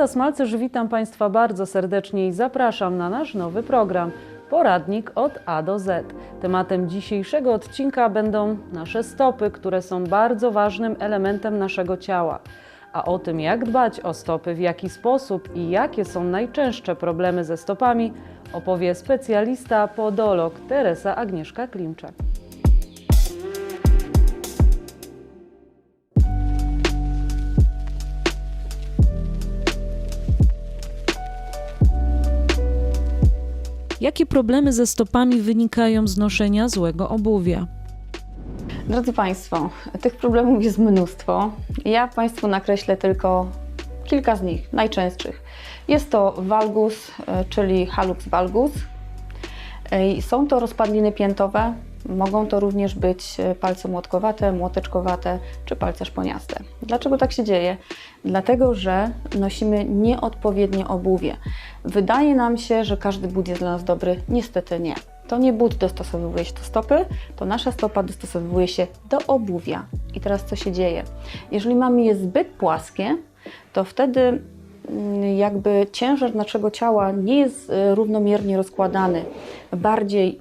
Beata Smalcerz, witam Państwa bardzo serdecznie i zapraszam na nasz nowy program Poradnik od A do Z. Tematem dzisiejszego odcinka będą nasze stopy, które są bardzo ważnym elementem naszego ciała. A o tym, jak dbać o stopy, w jaki sposób i jakie są najczęstsze problemy ze stopami, opowie specjalista podolog Teresa Agnieszka Klimczak. Jakie problemy ze stopami wynikają z noszenia złego obuwia? Drodzy Państwo, tych problemów jest mnóstwo. Ja Państwu nakreślę tylko kilka z nich, najczęstszych. Jest to valgus, e, czyli hallux valgus. E, Są to rozpadliny piętowe. Mogą to również być e, palce młotkowate, młoteczkowate czy palce szponiaste. Dlaczego tak się dzieje? Dlatego, że nosimy nieodpowiednie obuwie. Wydaje nam się, że każdy but jest dla nas dobry. Niestety nie. To nie but dostosowuje się do stopy, to nasza stopa dostosowuje się do obuwia. I teraz co się dzieje? Jeżeli mamy je zbyt płaskie, to wtedy jakby ciężar naszego ciała nie jest e, równomiernie rozkładany. Bardziej,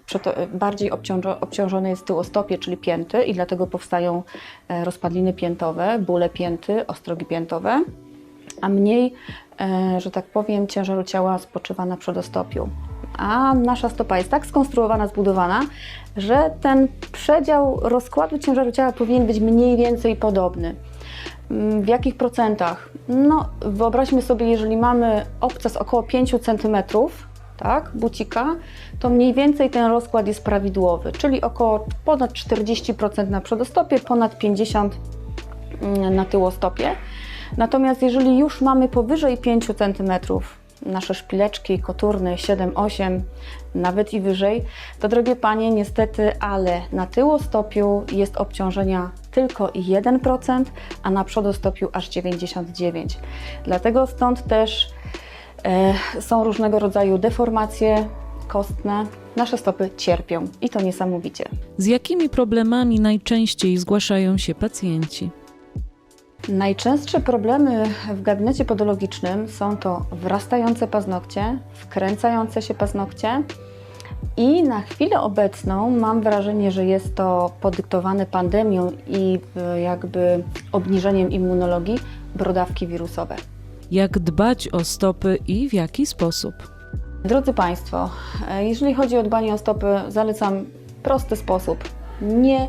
bardziej obciążo- obciążony jest tył o stopie, czyli pięty i dlatego powstają e, rozpadliny piętowe, bóle pięty, ostrogi piętowe, a mniej, e, że tak powiem, ciężaru ciała spoczywa na przedostopiu. A nasza stopa jest tak skonstruowana, zbudowana, że ten przedział rozkładu ciężaru ciała powinien być mniej więcej podobny. W jakich procentach? No, wyobraźmy sobie, jeżeli mamy obcas około 5 cm, tak, bucika, to mniej więcej ten rozkład jest prawidłowy, czyli około ponad 40% na przedostopie, ponad 50% mm, na tyłostopie. Natomiast jeżeli już mamy powyżej 5 cm, nasze szpileczki, koturny 7-8, nawet i wyżej, to drogie panie, niestety, ale na tyłostopiu jest obciążenia tylko 1%, a na przodostopiu aż 99%. Dlatego stąd też e, są różnego rodzaju deformacje kostne. Nasze stopy cierpią i to niesamowicie. Z jakimi problemami najczęściej zgłaszają się pacjenci? Najczęstsze problemy w gabinecie podologicznym są to wrastające paznokcie, wkręcające się paznokcie i na chwilę obecną mam wrażenie, że jest to podyktowane pandemią i y, jakby obniżeniem immunologii brodawki wirusowe. Jak dbać o stopy i w jaki sposób? Drodzy Państwo, e, jeżeli chodzi o dbanie o stopy, zalecam prosty sposób. Nie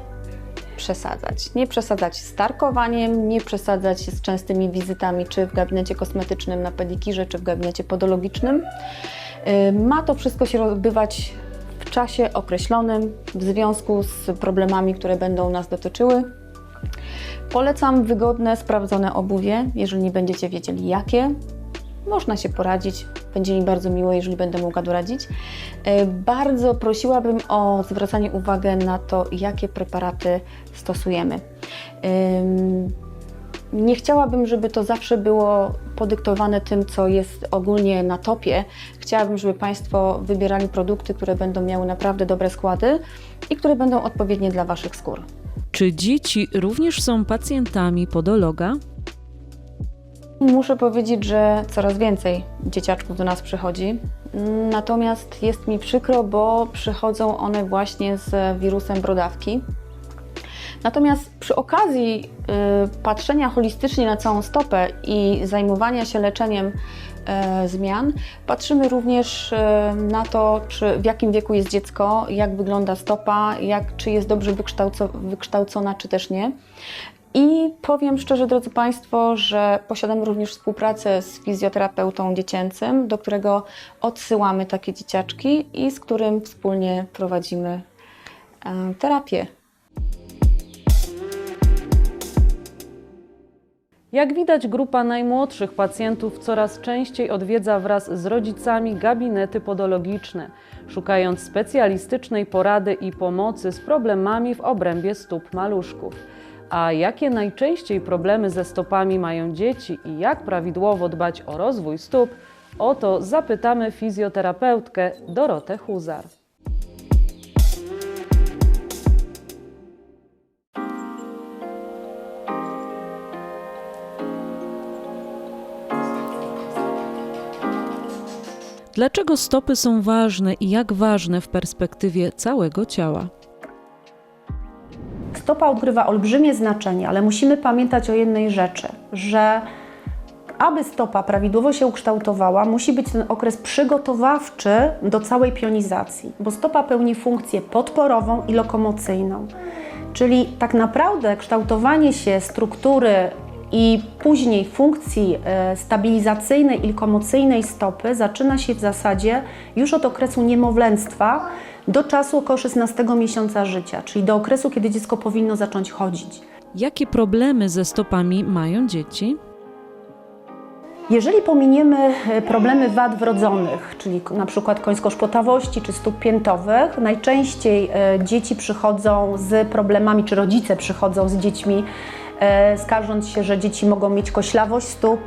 przesadzać. Nie przesadzać z tarkowaniem, nie przesadzać z częstymi wizytami, czy w gabinecie kosmetycznym na pedikirze, czy w gabinecie podologicznym. Y, Ma to wszystko się odbywać w czasie określonym w związku z problemami, które będą nas dotyczyły. Polecam wygodne, sprawdzone obuwie, jeżeli nie będziecie wiedzieli jakie. Można się poradzić, będzie mi bardzo miło, jeżeli będę mogła doradzić. E, Bardzo prosiłabym o zwracanie uwagi na to, jakie preparaty stosujemy. Nie chciałabym, żeby to zawsze było podyktowane tym, co jest ogólnie na topie. Chciałabym, żeby Państwo wybierali produkty, które będą miały naprawdę dobre składy i które będą odpowiednie dla Waszych skór. Czy dzieci również są pacjentami podologa? Muszę powiedzieć, że coraz więcej dzieciaczków do nas przychodzi. Natomiast jest mi przykro, bo przychodzą one właśnie z wirusem brodawki. Natomiast przy okazji y, patrzenia holistycznie na całą stopę i zajmowania się leczeniem e, zmian, patrzymy również e, na to, czy, w jakim wieku jest dziecko, jak wygląda stopa, jak, czy jest dobrze wykształco, wykształcona, czy też nie. I powiem szczerze, drodzy Państwo, że posiadamy również współpracę z fizjoterapeutą dziecięcym, do którego odsyłamy takie dzieciaczki i z którym wspólnie prowadzimy e, terapię. Jak widać, grupa najmłodszych pacjentów coraz częściej odwiedza wraz z rodzicami gabinety podologiczne, szukając specjalistycznej porady i pomocy z problemami w obrębie stóp maluszków. A jakie najczęściej problemy ze stopami mają dzieci i jak prawidłowo dbać o rozwój stóp, o to zapytamy fizjoterapeutkę Dorotę Huzar. Dlaczego stopy są ważne i jak ważne w perspektywie całego ciała? Stopa odgrywa olbrzymie znaczenie, ale musimy pamiętać o jednej rzeczy, że aby stopa prawidłowo się ukształtowała, musi być ten okres przygotowawczy do całej pionizacji, bo stopa pełni funkcję podporową i lokomocyjną. Czyli tak naprawdę kształtowanie się struktury i później funkcji e, stabilizacyjnej i lokomocyjnej stopy zaczyna się w zasadzie już od okresu niemowlęctwa do czasu około 16 miesiąca życia, czyli do okresu, kiedy dziecko powinno zacząć chodzić. Jakie problemy ze stopami mają dzieci? Jeżeli pominiemy e, problemy wad wrodzonych, czyli na przykład końsko-szpotawości czy stóp piętowych, najczęściej e, dzieci przychodzą z problemami, czy rodzice przychodzą z dziećmi, e, skarżąc się, że dzieci mogą mieć koślawość stóp,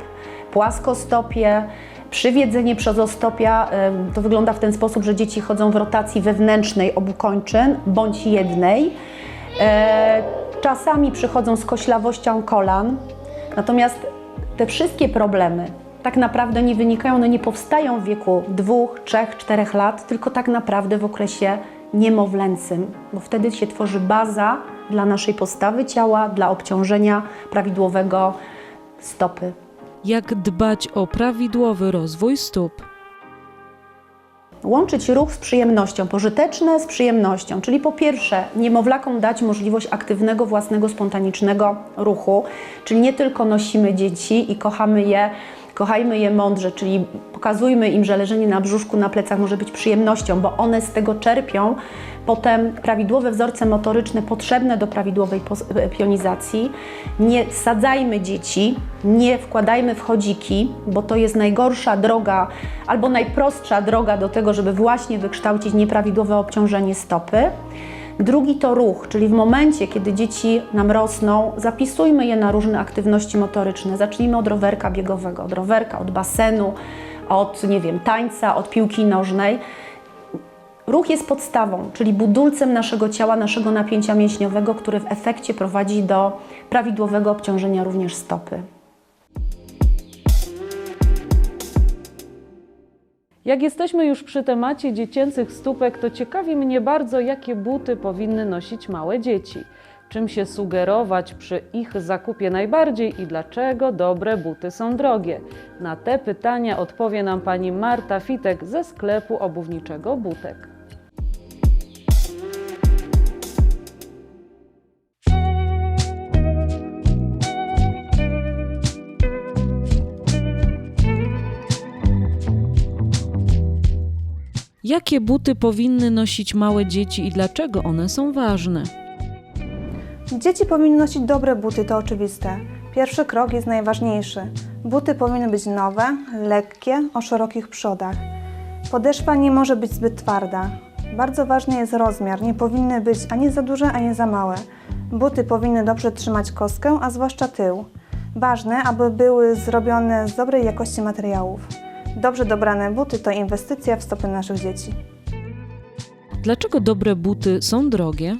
płaskostopie, przywiedzenie przezostopia. To wygląda w ten sposób, że dzieci chodzą w rotacji wewnętrznej obu kończyn bądź jednej. E, Czasami przychodzą z koślawością kolan, natomiast te wszystkie problemy tak naprawdę nie wynikają, one nie powstają w wieku dwóch, trzech, czterech lat, tylko tak naprawdę w okresie niemowlęcym, bo wtedy się tworzy baza dla naszej postawy ciała, dla obciążenia prawidłowego stopy. Jak dbać o prawidłowy rozwój stóp? Łączyć ruch z przyjemnością, pożyteczne z przyjemnością, czyli po pierwsze niemowlakom dać możliwość aktywnego, własnego, spontanicznego ruchu, czyli nie tylko nosimy dzieci i kochamy je, kochajmy je mądrze, czyli pokazujmy im, że leżenie na brzuszku, na plecach może być przyjemnością, bo one z tego czerpią potem prawidłowe wzorce motoryczne potrzebne do prawidłowej e, pionizacji. Nie sadzajmy dzieci, nie wkładajmy w chodziki, bo to jest najgorsza droga albo najprostsza droga do tego, żeby właśnie wykształcić nieprawidłowe obciążenie stopy. Drugi to ruch, czyli w momencie, kiedy dzieci nam rosną, zapisujmy je na różne aktywności motoryczne. Zacznijmy od rowerka biegowego, od rowerka, od basenu, od nie wiem, tańca, od piłki nożnej. Ruch jest podstawą, czyli budulcem naszego ciała, naszego napięcia mięśniowego, który w efekcie prowadzi do prawidłowego obciążenia również stopy. Jak jesteśmy już przy temacie dziecięcych stópek, to ciekawi mnie bardzo, jakie buty powinny nosić małe dzieci. Czym się sugerować przy ich zakupie najbardziej i dlaczego dobre buty są drogie? Na te pytania odpowie nam pani Marta Fitek ze sklepu obuwniczego Butek. Jakie buty powinny nosić małe dzieci i dlaczego one są ważne? Dzieci powinny nosić dobre buty, to oczywiste. Pierwszy krok jest najważniejszy. Buty powinny być nowe, lekkie, o szerokich przodach. Podeszwa nie może być zbyt twarda. Bardzo ważny jest rozmiar, nie powinny być ani za duże, ani za małe. Buty powinny dobrze trzymać kostkę, a zwłaszcza tył. Ważne, aby były zrobione z dobrej jakości materiałów. Dobrze dobrane buty to inwestycja w stopy naszych dzieci. Dlaczego dobre buty są drogie?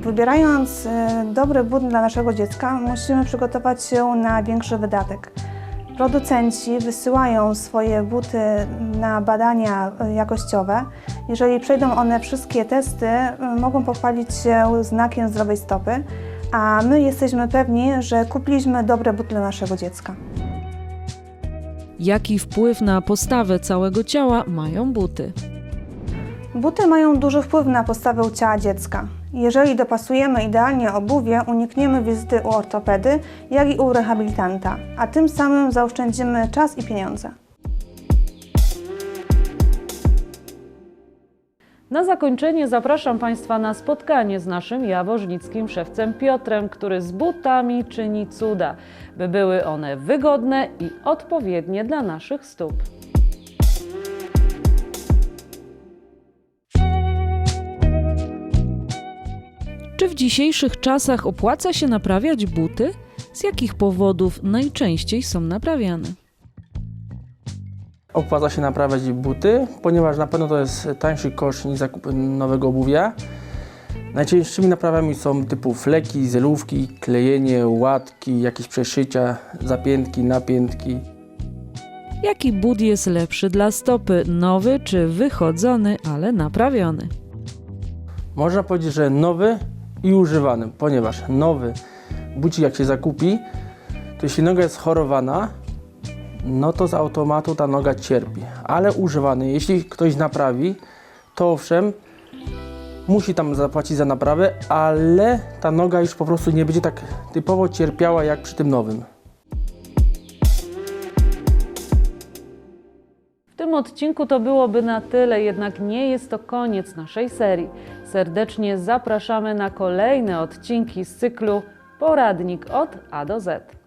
Wybierając e, dobry but dla naszego dziecka, musimy przygotować się na większy wydatek. Producenci wysyłają swoje buty na badania e, jakościowe. Jeżeli przejdą one wszystkie testy, e, mogą pochwalić się znakiem zdrowej stopy, a my jesteśmy pewni, że kupiliśmy dobre buty dla naszego dziecka. Jaki wpływ na postawę całego ciała mają buty? Buty mają duży wpływ na postawę ciała dziecka. Jeżeli dopasujemy idealnie obuwie, unikniemy wizyty u ortopedy, jak i u rehabilitanta, a tym samym zaoszczędzimy czas i pieniądze. Na zakończenie zapraszam Państwa na spotkanie z naszym jaworznickim szewcem Piotrem, który z butami czyni cuda, by były one wygodne i odpowiednie dla naszych stóp. Czy w dzisiejszych czasach opłaca się naprawiać buty? Z jakich powodów najczęściej są naprawiane? Opłaca się naprawiać buty, ponieważ na pewno to jest tańszy koszt niż zakup nowego obuwia. Najczęstszymi naprawami są typu fleki, zelówki, klejenie, łatki, jakieś przeszycia, zapiętki, napiętki. Jaki but jest lepszy dla stopy? Nowy czy wychodzony, ale naprawiony? Można powiedzieć, że nowy i używany, ponieważ nowy bucik jak się zakupi, to jeśli noga jest chorowana, no to z automatu ta noga cierpi. Ale używany, jeśli ktoś naprawi, to owszem, musi tam zapłacić za naprawę, ale ta noga już po prostu nie będzie tak typowo cierpiała jak przy tym nowym. W tym odcinku to byłoby na tyle, jednak nie jest to koniec naszej serii. Serdecznie zapraszamy na kolejne odcinki z cyklu Poradnik od A do Z.